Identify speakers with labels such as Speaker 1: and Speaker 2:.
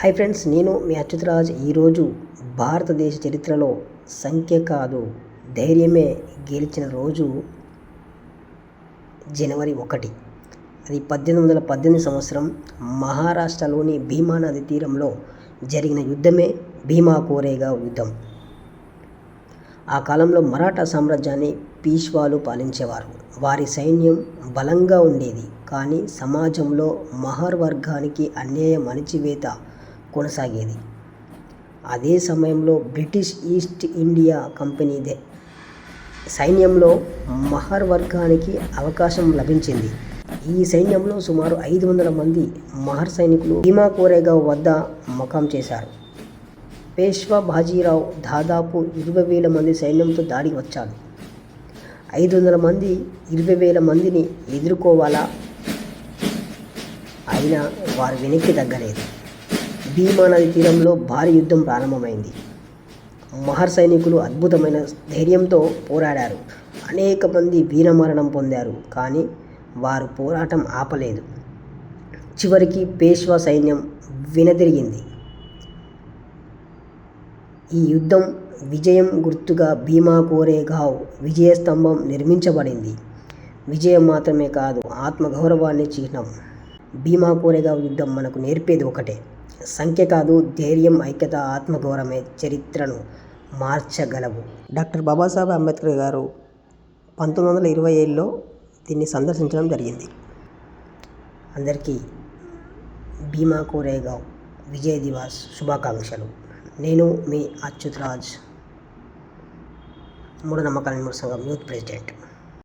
Speaker 1: Hi friends నేను మీ అచ్యుతరాజ్. ఈరోజు భారతదేశ చరిత్రలో సంఖ్య కాదు ధైర్యమే గెలిచిన రోజు జనవరి ఒకటి. అది పద్దెనిమిది వందల పద్దెనిమిది సంవత్సరం మహారాష్ట్రలోని భీమా నది తీరంలో జరిగిన యుద్ధమే భీమా కోరేగా యుద్ధం. ఆ కాలంలో మరాఠా సామ్రాజ్యాన్ని పీష్వాలు పాలించేవారు. వారి సైన్యం బలంగా ఉండేది కానీ సమాజంలో మహర్ వర్గానికి అన్యాయం అణిచివేత కొనసాగేది. అదే సమయంలో బ్రిటిష్ ఈస్ట్ ఇండియా కంపెనీదే సైన్యంలో మహర్ వర్గానికి అవకాశం లభించింది. ఈ సైన్యంలో సుమారు ఐదు వందల మంది మహర్ సైనికులు భీమా కోరేగావ్ వద్ద మకాం చేశారు. పేష్వా బాజీరావు దాదాపు ఇరవై వేల మంది సైన్యంతో దాడికి వచ్చాడు. ఐదు వందల మంది ఇరవై వేల మందిని ఎదుర్కోవాలా? అయినా వారు వెనక్కి తగ్గలేదు. భీమా నది తీరంలో భారీ యుద్ధం ప్రారంభమైంది. మహర్ సైనికులు అద్భుతమైన ధైర్యంతో పోరాడారు. అనేక మంది వీరమరణం పొందారు కానీ వారు పోరాటం ఆపలేదు. చివరికి పేష్వా సైన్యం వినతిరిగింది. ఈ యుద్ధం విజయం గుర్తుగా భీమా కోరేగావ్ విజయస్తంభం నిర్మించబడింది. విజయం మాత్రమే కాదు ఆత్మగౌరవాన్ని చిహ్నం. భీమా కోరేగావ్ యుద్ధం మనకు నేర్పేది ఒకటే. సంఖ్య కాదు ధైర్యం ఐక్యత ఆత్మగౌరవమే చరిత్రను మార్చగలవు. డాక్టర్ బాబాసాహెబ్ అంబేద్కర్ గారు పంతొమ్మిది వందల ఇరవై ఏడులో దీన్ని సందర్శించడం జరిగింది. అందరికీ భీమా కోరేగావ్ విజయ్ దివాస్ శుభాకాంక్షలు. నేను మీ అచ్యుత్ రాజ్ మూఢనమ్మకాల నిర్మూలన సంఘం యూత్ ప్రెసిడెంట్.